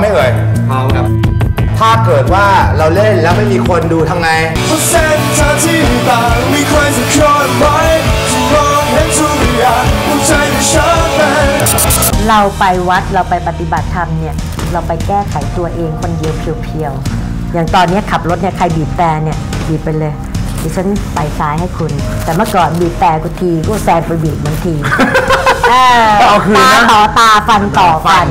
ไหมเอ่ยพร้อมครับ ถ้าเกิดว่าเราเล่นแล้วไม่มีคนดูทำไงเพราะเส้นทางที่ต่างมีใครสักคนไหมที่มองเห็นทุกอย่างหัวใจของฉันเป็นเราไปวัดเราไปปฏิบัติธรรมเนี่ย เราไปแก้ไขตัวเองคนเดียวเพียวๆ อย่างตอนนี้ขับรถเนี่ยใครบีบแต่เนี่ยบีบไปเลยดิฉันไปซ้ายให้คุณ แต่เมื่อก่อนบีบแต่กูทีกูแซงไปบีบบางทีเออเอาคืนนะตาต่อตาฟันต่อฟัน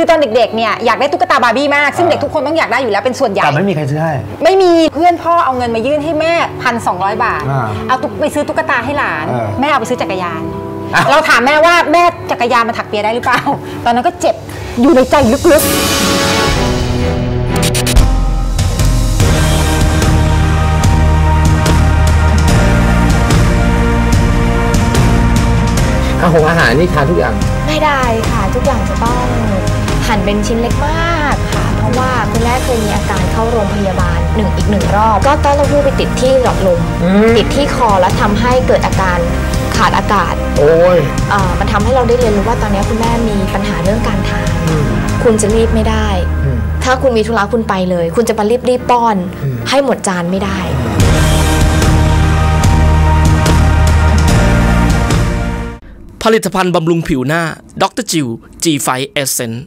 คือตอนเด็กๆเนี่ยอยากได้ตุ๊กตาบาร์บี้มากซึ่งเด็กทุกคนต้องอยากได้อยู่แล้วเป็นส่วนใหญ่แต่ไม่มีใครซื้อให้ไม่มีเพื่อนพ่อเอาเงินมายื่นให้แม่พันสองบาท อ่าเอาตุ๊กไปซื้อตุ๊กตาให้หลาน เออแม่เอาไปซื้อจักรยาน อะ เราถามแม่ว่าแม่จักรยานมาถักเปียได้หรือเปล่า ตอนนั้นก็เจ็บอยู่ในใจลึกๆอาหงอาหารนี่ทานทุกอย่าง ไม่ได้ค่ะ ทุกอย่างจะต้อง หั่นเป็นชิ้นเล็กมากค่ะ เพราะว่าคุณแม่เคยมีอาการเข้าโรงพยาบาลหนึ่งอีกหนึ่งรอบ ก็ต้อเต้าหู้ไปติดที่หลอดลม ติดที่คอแล้วทำให้เกิดอาการขาดอากาศ โอ้ยเอ่อมันทำให้เราได้เรียนรู้ว่าตอนนี้คุณแม่มีปัญหาเรื่องการทาน คุณจะรีบไม่ได้ ถ้าคุณมีธุระคุณไปเลย คุณจะมารีบรีบๆป้อน ให้หมดจานไม่ได้ผลิตภัณฑ์บำรุงผิวหน้า ดรจิว G5 Essence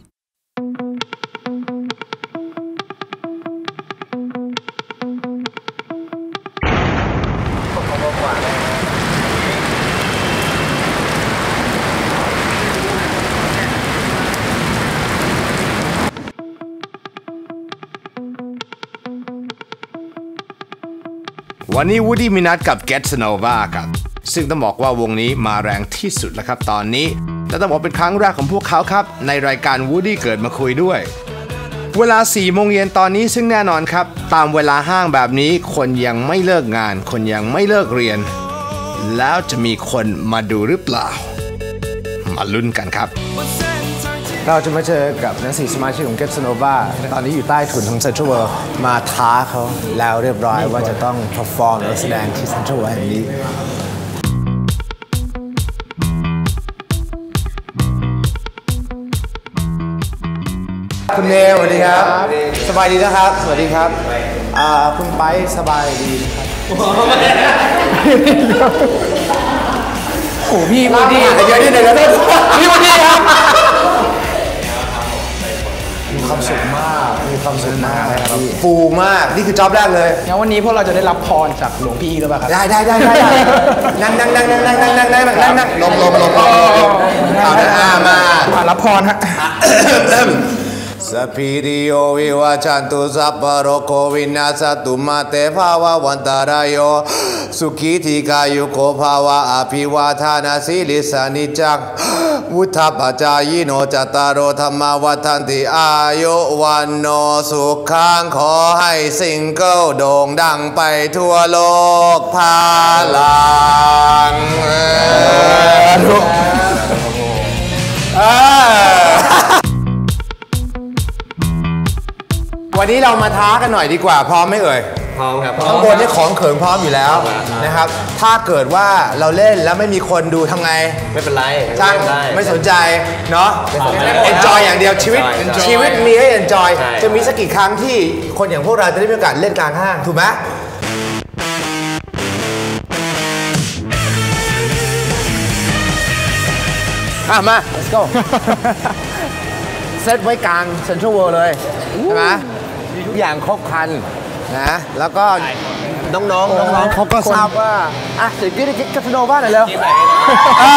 วันนี้วูดดี้มีนัดกับ Get s n o v a ครับ ซึ่งต้องบอกว่าวงนี้มาแรงที่สุดแล้วครับตอนนี้ และต้องบอกเป็นครั้งแรกของพวกเขาครับ ในรายการวูดดี้เกิดมาคุยด้วย เวลา4โมงเย็นตอนนี้ซึ่งแน่นอนครับ ตามเวลาห้างแบบนี้คนยังไม่เลิกงาน คนยังไม่เลิกเรียน แล้วจะมีคนมาดูหรือเปล่า มาลุ้นกันครับ เราจะมาเจอกับนักสี่สมาชิกของ Get Nova ตอนนี้อยู่ใต้ถุนของ Central World มาท้าเขาแล้วเรียบร้อยว่าจะต้อง perform หรือแสดงที่ Central World แห่งนี้คุณเนวสวัสดีครับ สบายดีนะครับ สวัสดีครับอ่าคุณไปสบายดีครับโอ้พี่วูดดี้เดี๋ยวนี่เดี๋ยวเดี๋ยวพี่วูดดี้ครับมี ความสุขมาก มีความสุขมากครับฟูมาก นี่คือจ็อบแรกเลย งั้นวันนี้พวกเราจะได้รับพรจากหลวงพี่หรือเปล่าครับ ได้ได้ได้ได้ได้นั่งนั่งนั่งนั่งนั่งนั่งนั่งนั่งนั่งนั่งลงลงลงลงลงเอาละอ่ามาอะรับพรฮะสัพพิริโยวิวาจันตุสัพพะโรโควินาสตุมาเตภาวะวันตารายโย สุขีธิกายุโกภาวะอภิวาทานาสิลิสานิจังวุฒปัจจายโนจตารโอธรรมาวัฏันติอายุวันโนสุขังขอให้ซิงเกิลโด่งดังไปทั่วโลกพาลังเออวันนี้เรามาท้ากันหน่อยดีกว่า พร้อมไหมเอ่ยพ ร้อมครับข้างบนนี่ของเขิงพร้อมอยู่แล้วนะครับ ถ้าเกิดว่าเราเล่นแล้วไม่มีคนดูทำไง ไม่เป็นไรช่างไม่สนใจเนาะ enjoy อย่างเดียวชีวิต Enjoy ชีวิตมีให้ enjoy ใช่จะมีสักกี่ครั้งที่คนอย่างพวกเราจะได้มีโอกาสเล่นกลางห้างถูกไหมอะมา let's go เซตไว้กลางเซ็นทรัลเวิลด์เลย ใช่ไหมมีทุกอย่างครบครัน นะแล้วก็น้องๆน้องๆเขาก็ทราบว่าอะเดี๋ยวกี้ได้คิดกัสโนว่าหน่อยเร็วอะ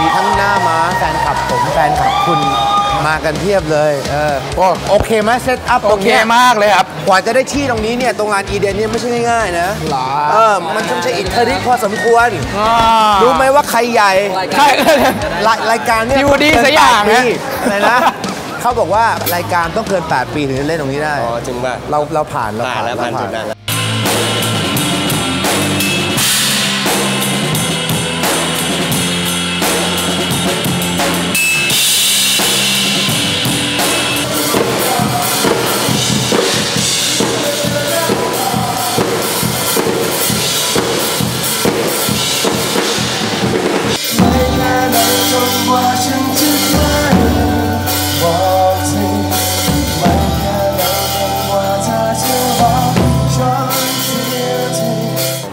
มีทั้งหน้าม้าแฟนคลับผมแฟนคลับคุณมามากันเพียบเลยเออโอโอเคไหมเซตอัพตโอรงเคเนี้ยมากเลยครับกว่าจะได้ที่ตรงนี้เนี่ยตรงงานอีเดนเนี่ยไม่ใช่ง่ายๆนะหรอเออมันต้องใช้อิทธิฤทธิ์พอสมควรรู้ไหมว่าใครใหญ่ใช่รายรายการเนี่ยพี่วูดดี้เกินสักอย่างแปดปีนะอะไรนะ เขาบอกว่ารายการต้องเกิน 8 ปีถึงจะเล่นตรงนี้ได้ อ๋อจริงป่ะ เราเราผ่านเราผ่านแล้วผ่านเรจุดนั้นแล้ว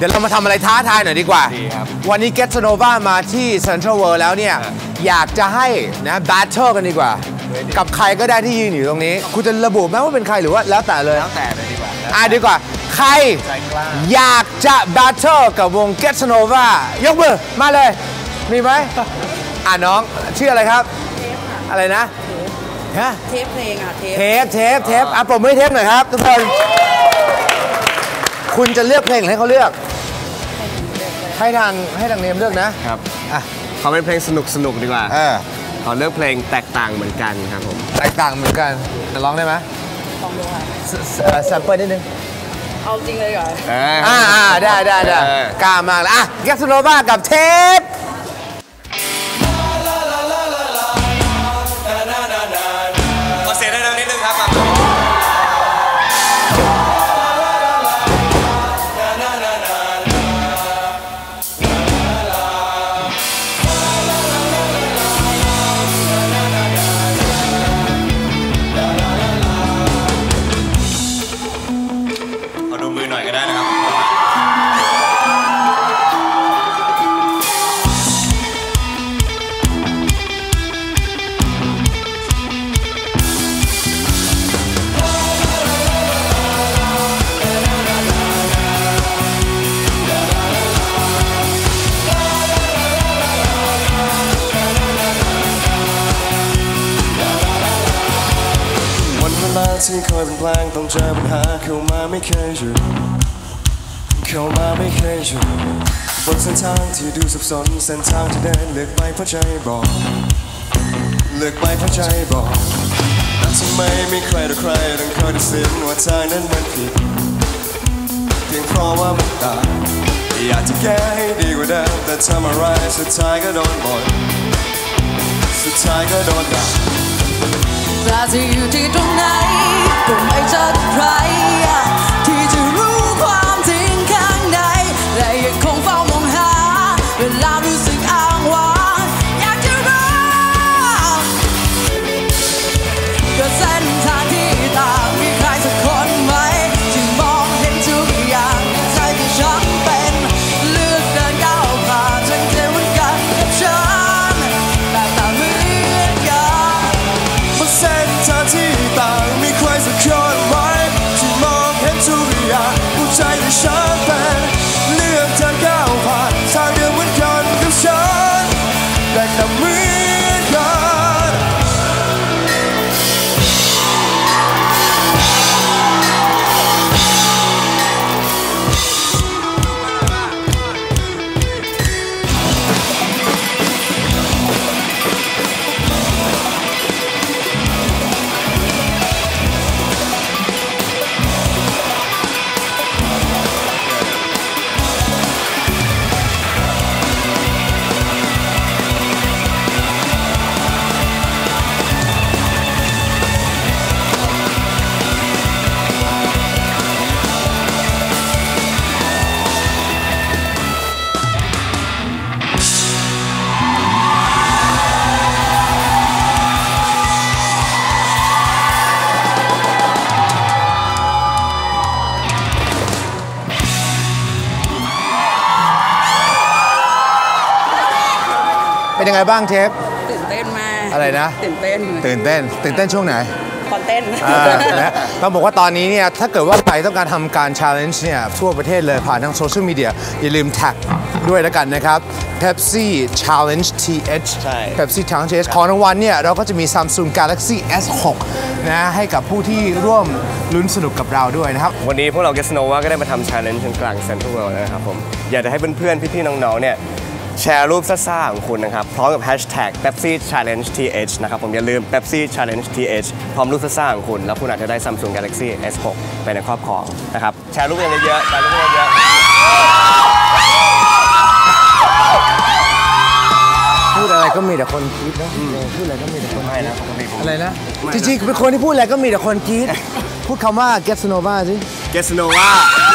ดี๋ยวเรามาทำอะไรท้าทายหน่อยดีกว่าวันนี้ Get to Nova มาที่ Central World แล้วเนี่ย อยากจะให้นะแบทเทิลกันดีกว่า กับใครก็ได้ที่ยืนอยู่ตรงนี้ คุณจะระบุไหมว่าเป็นใครหรือว่าแล้วแต่เลย แล้วแต่เลยดีกว่า อะดีกว่า ใครใจกล้า อยากจะแบทเทิลกับวง Get to Nova ยกมือ มาเลย มีไหม อะน้องชื่ออะไรครับ อะไรนะฮะ เทปเพลงอะ เทปเทป เทป เทปอะปรบมือให้เทปหน่อยครับ ทุกคน คุณจะเลือกเพลงหรือให้เขาเลือก ให้ทางให้ทางเนมเลือกนะครับอะเขาเป็นเพลงสนุกสนุกดีกว่าเออเขาเลือกเพลงแตกต่างเหมือนกันครับผมแตกต่างเหมือนกันจะร้องได้ไหมลองดูค่ะแซมเปิลนิดนึงเอาจริงเลยเหรออ่าอ่าได้ได้ได้เออกล้ามากเลยอะแกสโนวากับเทป ที่คอยเป็นแปลงต้องเจอปัญหาเข้ามาไม่เคยหยุดเข้ามาไม่เคยหยุดบนเส้นทางที่ดูสับสนเส้นทางที่เดินเลือกไปเพราะใจบอกเลือกไปเพราะใจบอกแต่ทำไมไม่ใครต่อใครต้องคอยตัดสินว่าทางนั้นมันผิดเพียงเพราะว่ามันต่างอยากจะแก้ให้ดีกว่าเดิมแต่ทำอะไรสุดท้ายก็โดนบ่นสุดท้ายก็โดนด่า แต่จะอยู่ที่ตรงไหนก็ไม่เจอใคร ที่จะรู้ความจริงข้างในและยังคงเฝ้ามองหาเวลา ยังไงบ้างเทปตื่นเต้นมากอะไรนะ ตื่นเต้นตื่นเต้น ตื่นเต้นช่วงไหนตอนเต้นอ่านะต้องบอกว่าตอนนี้เนี่ยถ้าเกิดว่าใครต้องการทำการ challenge เนี่ยทั่วประเทศเลยผ่านทางโซเชียลมีเดียอย่าลืมแท็กด้วยแล้วกันนะครับ Pepsi Challenge TH ใช่ Pepsi Challenge TH ของรางวัลเนี่ยเราก็จะมี Samsung Galaxy S6 นะให้กับผู้ที่ร่วมลุ้นสนุกกับเราด้วยนะครับ วันนี้พวกเรา g e s n o v a ก็ได้มาทำ challenge กลางเซ็นทรัลเวิลด์นะครับผม อยากจะให้เพื่อนๆ พี่ๆ น้องๆ เนี่ย แชร์รูปซ่าๆของคุณนะครับ พร้อมกับ hashtag Pepsi Challenge TH นะครับ ผมอย่าลืม Pepsi Challenge TH พร้อมรูปซ่าๆของคุณ แล้วคุณอาจจะได้ Samsung Galaxy S6 ไปในครอบครองนะครับ แชร์รูปกันเยอะๆแชร์รูปกันเยอะๆพูดอะไรก็มีแต่คนกรี๊ดนะเออพูดอะไรก็มีแต่คนไม่นะปกติผมอะไรนะ จริงๆเป็นคนที่พูดอะไรก็มีแต่คนกรี๊ดพูดคำว่า get to know บ้าสิ g e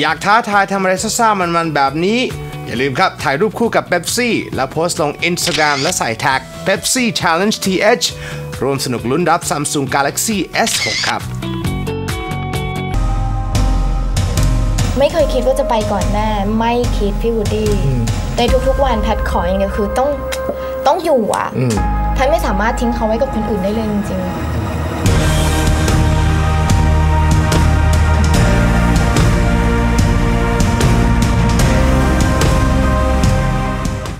อยากท้าทายทำอะไรซ่าๆมันๆแบบนี้ อย่าลืมครับ ถ่ายรูปคู่กับเ e p ซี่ แล้วโพสต์ลง Instagram และใส่แท็ก Pepsi Challenge TH รวมสนุกลุ้นรับ Samsung Galaxy S6 ครับ ไม่เคยคิดว่าจะไปก่อนแม่ ไม่คิดพี่วูดดี้ในทุกๆวันแพทขออย่างเดียวคือต้องต้องอยู่อะแพทไม่สามารถทิ้งเขาไว้กับคนอื่นได้เลยจริงๆ